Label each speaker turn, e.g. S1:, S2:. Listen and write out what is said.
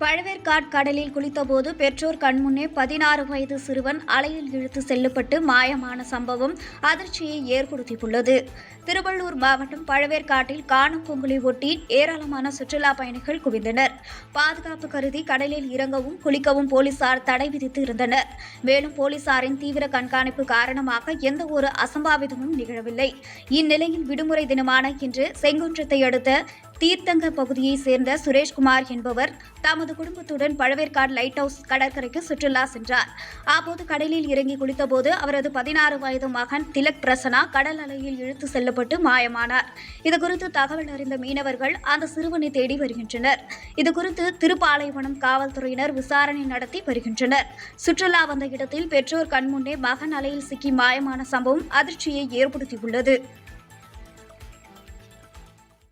S1: பழவேற்காட் கடலில் குளித்தபோது பெற்றோர் கண்முன்னே பதினாறு வயது சிறுவன் அலையில் இழுத்து செல்லப்பட்டு மாயமான சம்பவம் அதிர்ச்சியை ஏற்படுத்தியுள்ளது. திருவள்ளூர் மாவட்டம் பழவேற்காட்டில் காணும் பொங்கலை ஒட்டி ஏராளமான சுற்றுலா பயணிகள் குவிந்தனர். பாதுகாப்பு கருதி கடலில் இறங்கவும் குளிக்கவும் போலீசார் தடை விதித்து இருந்தனர். மேலும் போலீசாரின் தீவிர கண்காணிப்பு காரணமாக எந்த ஒரு அசம்பாவிதமும் நிகழவில்லை. இந்நிலையில் விடுமுறை தினமான இன்று செங்குன்றத்தை அடுத்த தீர்த்தங்க பகுதியைச் சேர்ந்த சுரேஷ்குமார் என்பவர் தமது குடும்பத்துடன் பழவேற்காடு லைட் ஹவுஸ் கடற்கரைக்கு சுற்றுலா சென்றார். அப்போது கடலில் இறங்கி குளித்தபோது அவரது பதினாறு வயது மகன் திலக் பிரசனா கடல் அலையில் இழுத்து செல்லப்பட்டு மாயமானார். இதுகுறித்து தகவல் அறிந்த மீனவர்கள் அந்த சிறுவனை தேடி வருகின்றனர். இதுகுறித்து திருப்பாலைவனம் காவல்துறையினர் விசாரணை நடத்தி வருகின்றனர். சுற்றுலா வந்த இடத்தில் பெற்றோர் கண்முன்னே மகன் அலையில் சிக்கி மாயமான சம்பவம் அதிர்ச்சியை ஏற்படுத்தியுள்ளது.